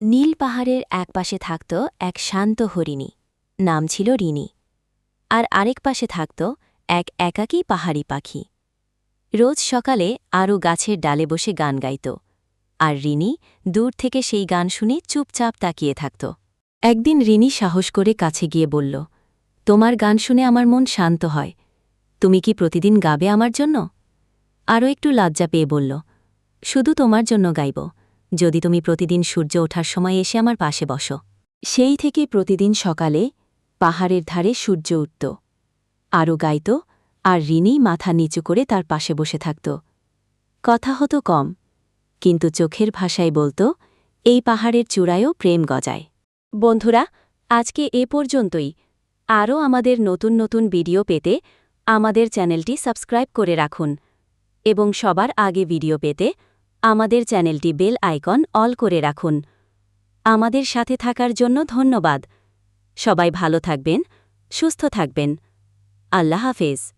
নীল পাহাড়ের এক পাশে থাকত এক শান্ত হরিণী, নাম ছিল রিনি। আর আরেক পাশে থাকত এক একাকী পাহাড়ি পাখি। রোজ সকালে আরও গাছের ডালে বসে গান গাইত, আর রিনি দূর থেকে সেই গান শুনে চুপচাপ তাকিয়ে থাকত। একদিন রিনি সাহস করে কাছে গিয়ে বলল, তোমার গান শুনে আমার মন শান্ত হয়, তুমি কি প্রতিদিন গাবে আমার জন্য? আরও একটু লজ্জা পেয়ে বলল, শুধু তোমার জন্য গাইব। যদি তুমি প্রতিদিন সূর্য ওঠার সময় এসে আমার পাশে বসো। সেই থেকে প্রতিদিন সকালে পাহাড়ের ধারে সূর্য উঠত। আরও গাইত আর রিনি মাথা নিচু করে তার পাশে বসে থাকত। কথা হতো কম, কিন্তু চোখের ভাষায় বলতো, এই পাহাড়ের চূড়ায়ও প্রেম গজায়। বন্ধুরা, আজকে এ পর্যন্তই। আরও আমাদের নতুন নতুন ভিডিও পেতে আমাদের চ্যানেলটি সাবস্ক্রাইব করে রাখুন এবং সবার আগে ভিডিও পেতে আমাদের চ্যানেলটি বেল আইকন অল করে রাখুন। আমাদের সাথে থাকার জন্য ধন্যবাদ। সবাই ভালো থাকবেন, সুস্থ থাকবেন। আল্লাহ হাফেজ।